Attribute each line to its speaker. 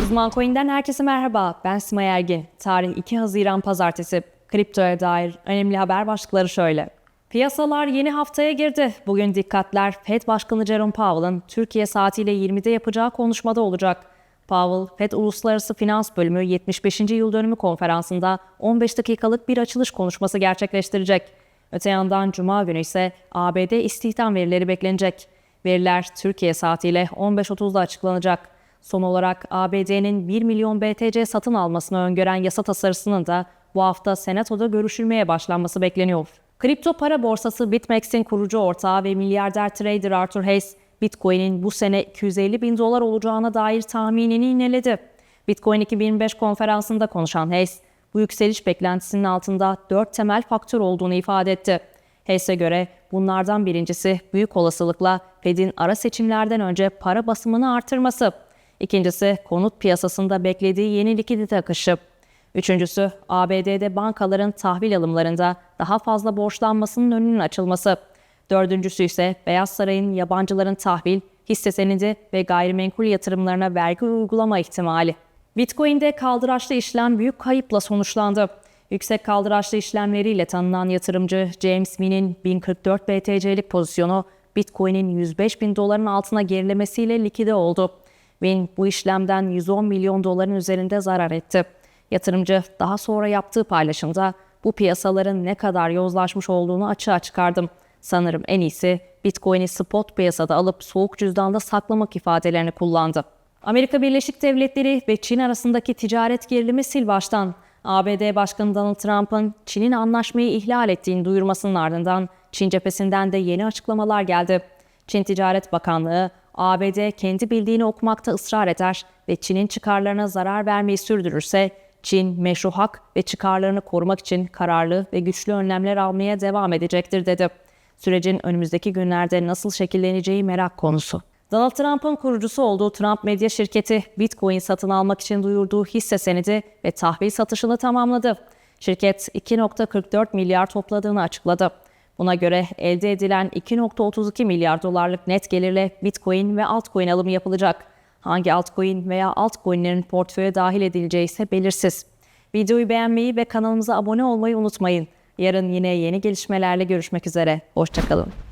Speaker 1: Uzman Coin'den herkese merhaba. Ben Simay Ergin. Tarih 2 Haziran Pazartesi. Kriptoya dair önemli haber başlıkları şöyle. Piyasalar yeni haftaya girdi. Bugün dikkatler Fed Başkanı Jerome Powell'ın Türkiye saatiyle 20'de yapacağı konuşmada olacak. Powell, Fed Uluslararası Finans Bölümü 75. Yıl Dönümü konferansında 15 dakikalık bir açılış konuşması gerçekleştirecek. Öte yandan Cuma günü ise ABD istihdam verileri beklenecek. Veriler Türkiye saatiyle 15.30'da açıklanacak. Son olarak ABD'nin 1 milyon BTC satın almasını öngören yasa tasarısının da bu hafta Senato'da görüşülmeye başlanması bekleniyor. Kripto para borsası BitMEX'in kurucu ortağı ve milyarder trader Arthur Hayes, Bitcoin'in bu sene 250 bin dolar olacağına dair tahminini ineledi. Bitcoin 2025 konferansında konuşan Hayes, bu yükseliş beklentisinin altında dört temel faktör olduğunu ifade etti. Hayes'e göre bunlardan birincisi büyük olasılıkla Fed'in ara seçimlerden önce para basımını artırması. İkincisi konut piyasasında beklediği yeni likidite akışı. Üçüncüsü ABD'de bankaların tahvil alımlarında daha fazla borçlanmasının önünün açılması. Dördüncüsü ise Beyaz Saray'ın yabancıların tahvil, hisse senedi ve gayrimenkul yatırımlarına vergi uygulama ihtimali. Bitcoin'de kaldıraçlı işlem büyük kayıpla sonuçlandı. Yüksek kaldıraçlı işlemleriyle tanınan yatırımcı James Min'in 1044 BTC'lik pozisyonu Bitcoin'in 105 bin doların altına gerilemesiyle likide oldu. Min bu işlemden 110 milyon doların üzerinde zarar etti. Yatırımcı daha sonra yaptığı paylaşımda bu piyasaların ne kadar yozlaşmış olduğunu açığa çıkardım. Sanırım en iyisi Bitcoin'i spot piyasada alıp soğuk cüzdanda saklamak ifadelerini kullandı. Amerika Birleşik Devletleri ve Çin arasındaki ticaret gerilimi sil baştan. ABD Başkanı Donald Trump'ın Çin'in anlaşmayı ihlal ettiğini duyurmasının ardından Çin cephesinden de yeni açıklamalar geldi. Çin Ticaret Bakanlığı, ABD kendi bildiğini okumakta ısrar eder ve Çin'in çıkarlarına zarar vermeyi sürdürürse, Çin meşru hak ve çıkarlarını korumak için kararlı ve güçlü önlemler almaya devam edecektir dedi. Sürecin önümüzdeki günlerde nasıl şekilleneceği merak konusu. Donald Trump'ın kurucusu olduğu Trump Medya şirketi Bitcoin satın almak için duyurduğu hisse senedi ve tahvil satışını tamamladı. Şirket 2.44 milyar topladığını açıkladı. Buna göre elde edilen 2.32 milyar dolarlık net gelirle Bitcoin ve altcoin alımı yapılacak. Hangi altcoin veya altcoinlerin portföye dahil edileceği ise belirsiz. Videoyu beğenmeyi ve kanalımıza abone olmayı unutmayın. Yarın yine yeni gelişmelerle görüşmek üzere. Hoşçakalın.